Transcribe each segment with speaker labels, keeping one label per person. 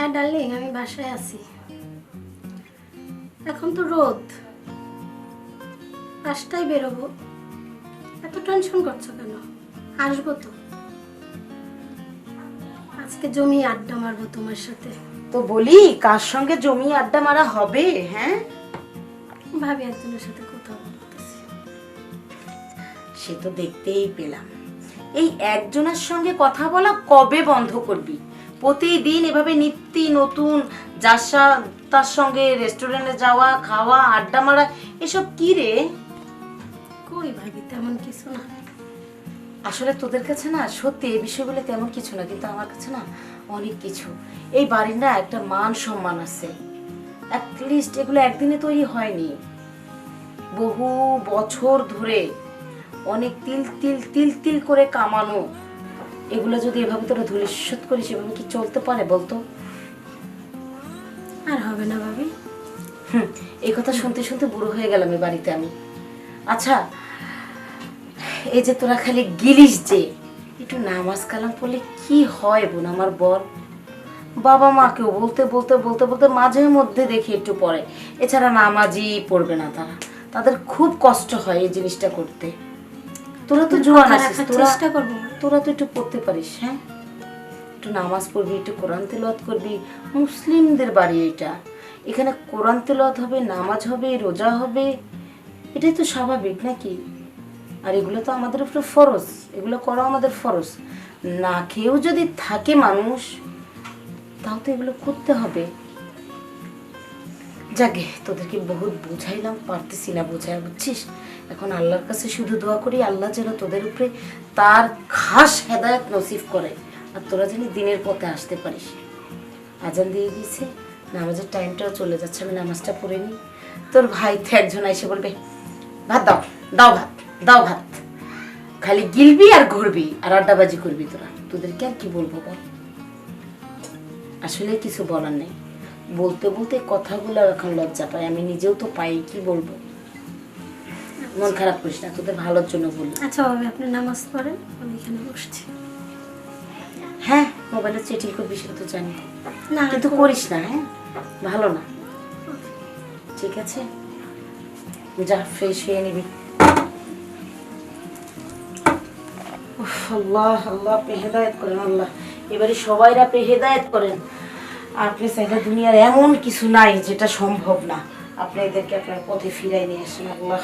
Speaker 1: হ্যাঁ ডার্লিং আমি বাসায় আছি। এখন তো রোদ। পাঁচটায় বেরোবো। এত টেনশন করছ কেন? আসব তো। আজকে জমি আড্ডা মারবো তোমার সাথে।
Speaker 2: তো বলি কার সঙ্গে জমি আড্ডা মারা হবে হ্যাঁ?
Speaker 1: ভাবি একজনের সাথে কথা বলতেছি।
Speaker 2: সে তো দেখতেই পেলাম। এই একজনের সঙ্গে কথা বলা কবে বন্ধ করবি? প্রতিদিন এভাবে নিত্য নতুন যার তার সঙ্গে রেস্টুরেন্টে যাওয়া, খাওয়া, আড্ডা মারা, এসব কি রে?
Speaker 1: কই ভাবি, তেমন কিছু না।
Speaker 2: আসলে তোদের কাছে না, সত্যি এই বিষয়গুলো তেমন কিছু না, কিন্তু আমার কাছে না অনেক কিছু। এই বাড়ির না একটা মান সম্মান আছে। অ্যাটলিস্ট এগুলো একদিনে তৈরি হয়নি। বহু বছর ধরে অনেক তিল তিল তিল তিল করে কামানো এগুলো যদি এভাবে তোরা ধূলিস্যত করিস এভাবে কি চলতে পারে বলতো?
Speaker 1: আর হবে না ভাবি।
Speaker 2: হুম এই কথা শুনতে শুনতে বুড়ো হয়ে গেলাম এই বাড়িতে আমি। আচ্ছা এই যে তোরা খালি গিলিস যে একটু নামাজ কালাম পড়লে কি হয় বোন আমার বল? বাবা মাকেও বলতে বলতে বলতে বলতে মাঝে মধ্যে দেখি একটু পড়ে এছাড়া নামাজই পড়বে না তারা। তাদের খুব কষ্ট হয় এই জিনিসটা করতে। তোরা তো জোয়ান আছিস তোরা
Speaker 1: চেষ্টা করব।
Speaker 2: তোরা তো একটু পড়তে পারিস হ্যাঁ? একটু নামাজ পড়বি একটু কোরআন তেলাওয়াত করবি। মুসলিমদের বাড়ি এটা এখানে কোরআন তেলাওয়াত হবে নামাজ হবে রোজা হবে। এটাই তো স্বাভাবিক নাকি? আর এগুলো তো আমাদের উপরে ফরজ এগুলো করা আমাদের ফরজ। না খেয়েও যদি থাকে মানুষ তাও তো এগুলো করতে হবে। যাকে তোদেরকে বহুত বুঝাইলাম, পারতেছি না বোঝায়, বুঝছিস? এখন আল্লাহর কাছে শুধু দোয়া করি, আল্লাহ যেন তোদের উপরে তার খাস হেদায়ত নসিব করে, আর তোরা যেন দিনের পথে আসতে পারিস। আজান দিয়ে দিয়েছে, নামাজের টাইমটাও চলে যাচ্ছে, আমি নামাজটা পড়ে নিই। তোর ভাই তো একজন এসে বলবে, ভাত দাও দাও ভাত দাও ভাত। খালি গিলবি আর ঘুরবি, আর আড্ডাবাজি করবি তোরা। তোদেরকে আর কি বলব বল? আসলে কিছু বলার নেই। বলতে বলতে কথাগুলো এখন লজ্জা পাই আমি নিজেও তো পাই কি বলব? মন খারাপ করিস না তোদের ভালোর জন্য বললাম।
Speaker 1: আচ্ছা ভাবি আপনি নামাজ পড়েন আমি এখানে বসছি।
Speaker 2: হ্যাঁ মোবাইলে চেটিং করবি সেটা তো জানি।
Speaker 1: না
Speaker 2: কিন্তু করিস না হ্যাঁ? ভালো না। ঠিক আছে? যা ফ্রেশ হয়ে নিবি। আল্লাহ আল্লাহ আপনি হেদায়ত করেন আল্লাহ। এবারে সবাইরা আপনি হেদায়ত করেন। আপনি চাইলে দুনিয়ার এমন কিছু নাই যেটা সম্ভব না। আপনি এদেরকে আপনার পথে ফিরাই নিয়ে আসুন। আল্লাহ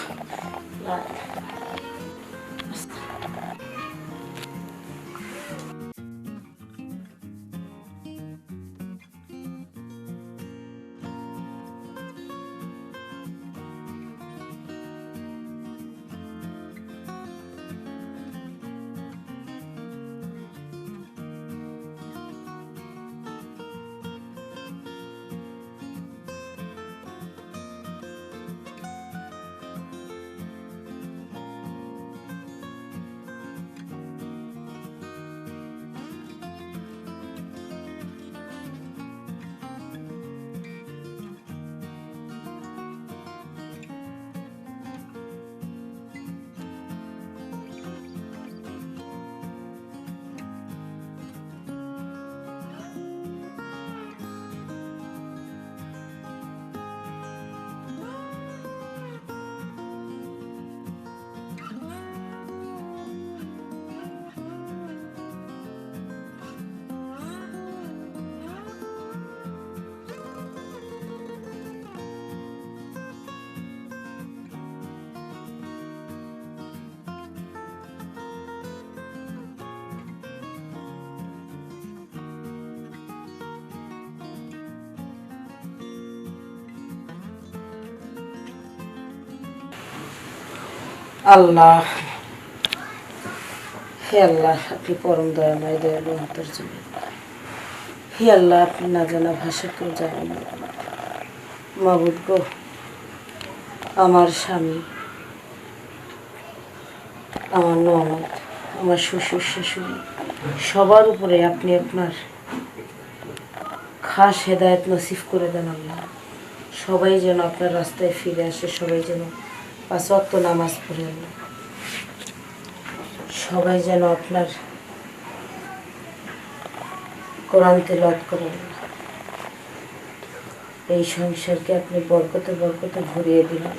Speaker 2: আল্লাহ। হে আল্লাহ, আপনি পরম দয়াময়, দয়ালু হাতের জন্য হে আল্লাহ, আপনি না জানা ভাষা কেউ জানেন মাবুদ গো, আমার স্বামী, আমার ননদ, আমার শ্বশুর শাশুড়ি, সবার উপরে আপনি আপনার খাস হেদায়ত নসিব করে দেন আল্লাহ। সবাই যেন আপনার রাস্তায় ফিরে আসে, সবাই যেন পাঁচ ওয়াক্ত নামাজ পড়ে সবাই যেন আপনার কোরআন তেলাওয়াত করে আল্লাহ এই সংসারকে আপনি বরকতে বরকতে ভরিয়ে দিলেন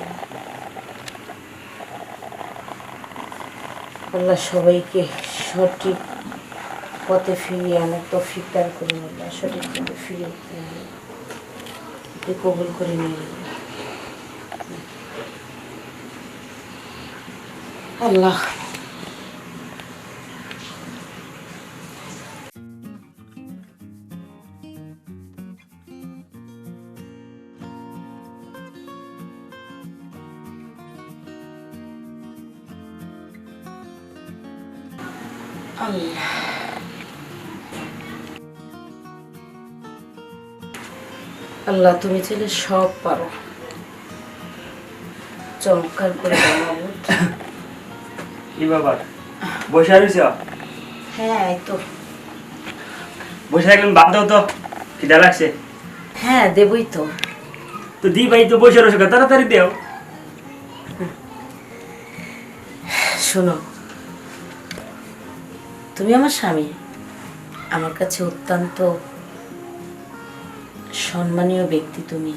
Speaker 2: আল্লাহ সবাইকে সঠিক পথে ফিরিয়ে আনার তৌফিক দান করুন। আল্লাহ সঠিক পথে ফিরিয়ে কবুল করে নিয়ে আল্লাহ। আল্লাহ। আল্লাহ তুমি চাইলে সব পারো। চমৎকার করে বানাবো
Speaker 3: কি ব্যাপার? বসে রয়েছ
Speaker 2: হ্যাঁ এই তো।
Speaker 3: বসে থাকলেন বাদ দাও তো খিদা লাগছে।
Speaker 2: হ্যাঁ দেবই তো।
Speaker 3: তো দি ভাই তো বসে রয়েছে তাড়াতাড়ি দেও।
Speaker 2: শোনো তুমি আমার স্বামী। আমার কাছে অত্যন্ত সম্মানীয় ব্যক্তি তুমি।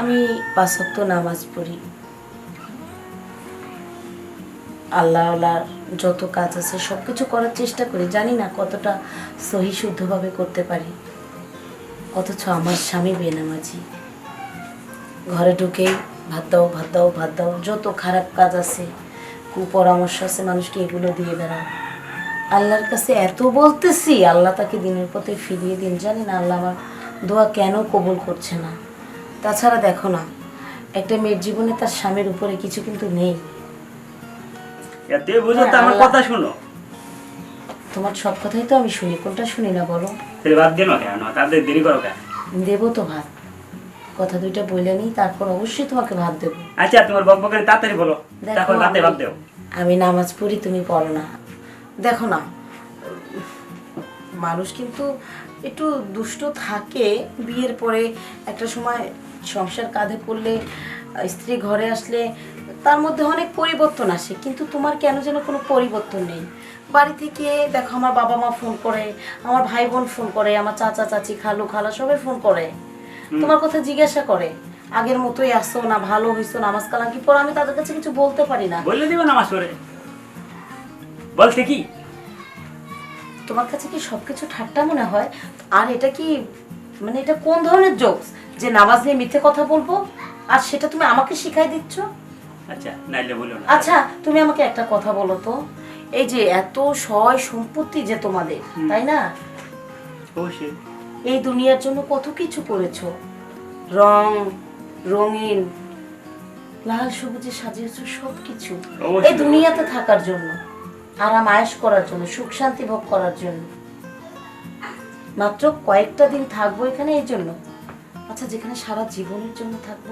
Speaker 2: আমি পাঁচক্ত নামাজ পড়ি। আল্লাহ আল্লাহর যত কাজ আছে সব কিছু করার চেষ্টা করি। জানি না কতটা সহি শুদ্ধভাবে করতে পারি। অথচ আমার স্বামী বেনামাজি। ঘরে ঢুকেই ভাত দাও ভাত দাও ভাত দাও, যত খারাপ কাজ আছে, কুপরামর্শ আছে, মানুষকে এগুলো দিয়ে বেড়াও। আল্লাহর কাছে এত বলতেছি, আল্লাহ তাকে দিনের পথে ফিরিয়ে দিন। জানি না আল্লাহ আমার দোয়া কেন কবুল করছে না। তাছাড়া দেখো না, একটা মেয়ের জীবনে তার স্বামীর উপরে কিছু কিন্তু নেই।
Speaker 3: এতে বুঝো তো আমার কথা শোনো।
Speaker 2: তোমার সব কথাই তো আমি শুনি কোনটা শুনি না বলো?
Speaker 3: তাহলে বাদ দিও না কেন তাদের দেরি করো কেন?
Speaker 2: দেবো তো ভাত। কথা দুইটা বলে নিই তারপর অবশ্যই তোমাকে ভাত দেবো।
Speaker 3: আচ্ছা তোমার তাড়াতাড়ি বলো। তারপর বাদ দেও
Speaker 2: আমি নামাজ পড়ি তুমি পড়ো না। দেখো না মানুষ কিন্তু একটু দুষ্ট থাকে। বিয়ের পরে একটা সময় সংসার কাঁধে পড়লে স্ত্রী ঘরে আসলে তার মধ্যে অনেক পরিবর্তন আসে কিন্তু তোমার কেন যেন কোনো পরিবর্তন নেই? বাড়ি থেকে দেখো আমার বাবা মা ফোন করে আমার ভাই বোন ফোন করে আমার চাচা চাচি খালু খালা সবাই ফোন করে। তোমার কথা জিজ্ঞাসা করে আগের মতোই আসো না ভালো হইছো নামাজ কালাম কি পর আমি তাদের কাছে কিছু বলতে পারি না।
Speaker 3: বললে দিবে নামাজ পড়ে। বলতে কি?
Speaker 2: তোমার কাছে কি সবকিছু ঠাট্টা মনে হয়? আর এটা কি মানে এটা কোন ধরনের জোকস যে নামাজ নিয়ে মিথ্যে কথা বলব? আর সেটা তুমি আমাকে শিখাই দিচ্ছ?
Speaker 3: আচ্ছা নাইলে বলো না।
Speaker 2: আচ্ছা তুমি আমাকে একটা কথা বলো তো। এই যে এত সয় সম্পত্তি যে তোমাদের তাই না?
Speaker 3: অবশ্যই।
Speaker 2: এই দুনিয়ার জন্য কত কিছু করেছ? রং রঙিন লাল সবুজে সাজিয়েছো সব কিছু এই দুনিয়াতে থাকার জন্য আরাম আয়েশ করার জন্য সুখ শান্তি ভোগ করার জন্য। মাত্র কয়েকটা দিন থাকব এখানে এই জন্য। আচ্ছা যেখানে সারা জীবনের জন্য থাকব?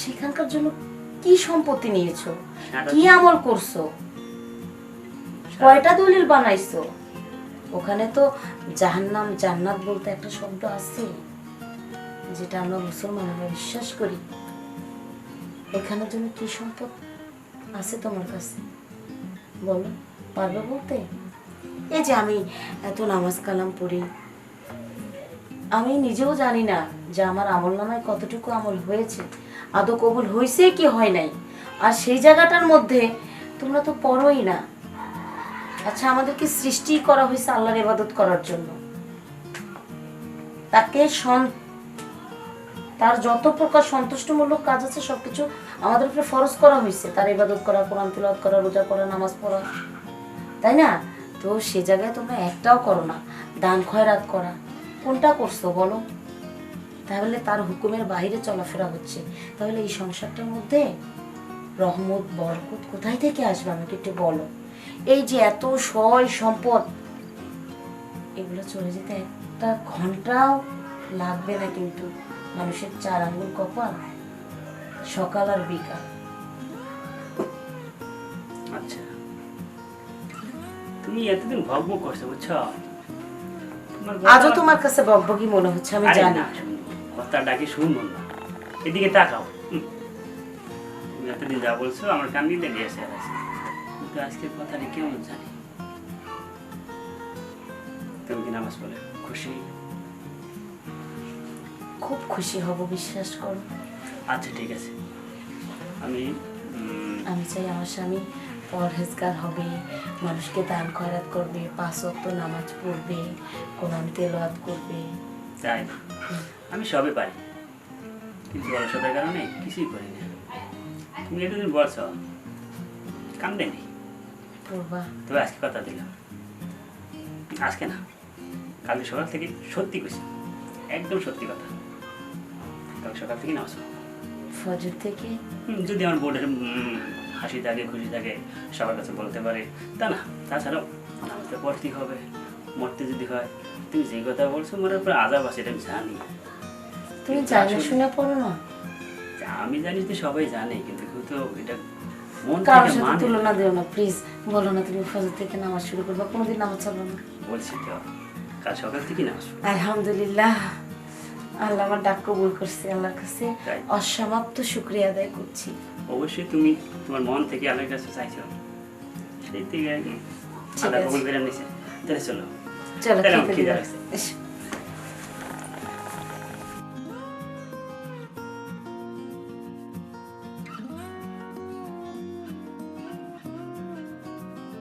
Speaker 2: সেখানকার জন্য কি সম্পত্তি নিয়েছো? কি আমল করছ? কয়টা দলিল বানাইছো? ওখানে তো জাহান্নাম জান্নাত বলতে একটা শব্দ আছে যেটা আমরা মুসলমান আমরা বিশ্বাস করি। এখানের জন্য কি সম্পদ আছে তোমার কাছে? বলো পারবে বলতে? এই যে আমি এত নামাজ কালাম পড়ি আমি নিজেও জানি না যে আমার আমল নামায় কতটুকু আমল হয়েছে। আদৌ কবুল হয়েছে কি হয় নাই? আর সেই জায়গাটার মধ্যে তোমরা তো পড়োই না। আচ্ছা আমাদেরকে সৃষ্টি করা হয়েছে আল্লাহর ইবাদত করার জন্য। তাকে তার যত প্রকার সন্তুষ্টমূলক কাজ আছে, সবকিছু আমাদের উপরে ফরজ করা হয়েছে। তার ইবাদত করা, কোরআন তিলাওয়াত করা, রোজা করা, নামাজ পড়া। তাই না? তো সে জায়গায় তোমরা একটাও করো না। দান খয়রাত করা। কোনটা করছ বলো? তাহলে তার হুকুমের বাইরে চলাফেরা হচ্ছে। তাহলে এই সংসারটার মধ্যে রহমত বরকত কোথায় থেকে আসবে? আমাকে একটু বলো। এই যে এত সয় সম্পদ এগুলো চলে যেতে একটা ঘন্টাও লাগবে না কিন্তু। মানুষের চার আঙ্গুল কপাল সকাল আর বিকাল।
Speaker 3: আচ্ছা। তুমি এতদিন ভগ্ন করছ বুঝছ?
Speaker 2: আজও তোমার কাছে বকবকি মনে হচ্ছে আমি জানি।
Speaker 3: কথা ডাকি শুনব না এদিকে তাকাও। এতদিন যা বলছো আমার কান দিতে গিয়েছে কিন্তু আজকের কথাটা কেমন জানি। তুমি কি নামাজ পড়ে খুশি?
Speaker 2: খুব খুশি হব বিশ্বাস করো।
Speaker 3: আচ্ছা ঠিক আছে। আমি
Speaker 2: আমি চাই আমার স্বামী পরহেজগার হবে মানুষকে দান খয়রাত করবে পাঁচ ওয়াক্ত নামাজ পড়বে কোরআন তেলাওয়াত করবে।
Speaker 3: তাই আমি সবে পারি। কিন্তু অলসতার কারণে কিছুই করি না। তুমি এতদিন বলছ দেনি
Speaker 2: পড়বা
Speaker 3: তবে আজকে কথা দিলাম। আজকে না কালকে সকাল থেকে সত্যি কইছি। একদম সত্যি কথা। কাল সকাল থেকে নামাজ পড়ব।
Speaker 2: ফজর থেকে?
Speaker 3: যদি আমার বোর্ডের হাসি থাকে খুশি থাকে সবার কাছে বলতে পারে তা না। তাছাড়াও নামাজটা পড়তেই হবে। মরতে যদি হয় তুমি যে কথা বলছো মনের উপর আজাব আছে এটা আমি জানি।
Speaker 2: তুমি জানে শুনে পড়ো না।
Speaker 3: আমি জানি তো সবাই জানে কিন্তু কেউ তো এটা মন
Speaker 2: কারোর সাথে
Speaker 3: মানে
Speaker 2: তুলনা দিও না প্লিজ বলো না তুমি ফজর থেকে নামাজ শুরু করবা কোনোদিন নামাজ চালো না।
Speaker 3: বলছি তো কাল সকাল থেকে নামাজ।
Speaker 2: আলহামদুলিল্লাহ। আল্লাহ আমার ডাক কবুল করছে আল্লাহর কাছে অসমাপ্ত শুক্রিয়া আদায় করছি।
Speaker 3: অবশ্যই তুমি তোমার মন থেকে আল্লাহর কাছে চাইছো। সেই থেকে আল্লাহ কবুল করে নিছে। তাহলে চলো।
Speaker 2: চলো খেতে।